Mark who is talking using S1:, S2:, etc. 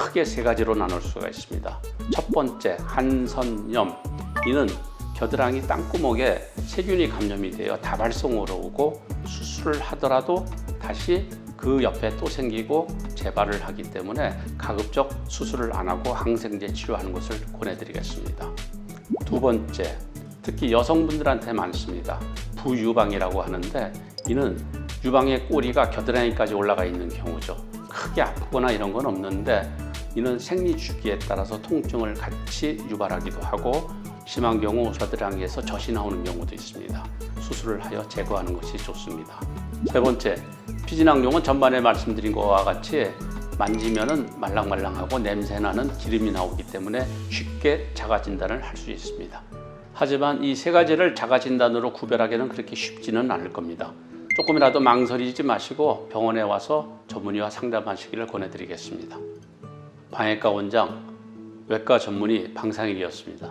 S1: 크게 세 가지로 나눌 수가 있습니다. 첫 번째 한선염 이는 겨드랑이 땅구멍에 세균이 감염이 되어 다발성으로 오고 수술을 하더라도 다시 그 옆에 또 생기고 재발을 하기 때문에 가급적 수술을 안 하고 항생제 치료하는 것을 권해드리겠습니다. 두 번째, 특히 여성분들한테 많습니다. 부유방이라고 하는데 이는 유방의 꼬리가 겨드랑이까지 올라가 있는 경우죠. 크게 아프거나 이런 건 없는데 이는 생리 주기에 따라서 통증을 같이 유발하기도 하고 심한 경우 겨드랑이에서 젖이 나오는 경우도 있습니다. 수술을 하여 제거하는 것이 좋습니다. 세 번째, 피진항룡은 전반에 말씀드린 것과 같이 만지면은 말랑말랑하고 냄새나는 기름이 나오기 때문에 쉽게 자가 진단을 할 수 있습니다. 하지만 이 세 가지를 자가 진단으로 구별하기는 그렇게 쉽지는 않을 겁니다. 조금이라도 망설이지 마시고 병원에 와서 전문의와 상담하시기를 권해드리겠습니다. 방외과 원장, 외과 전문의 방상일이었습니다.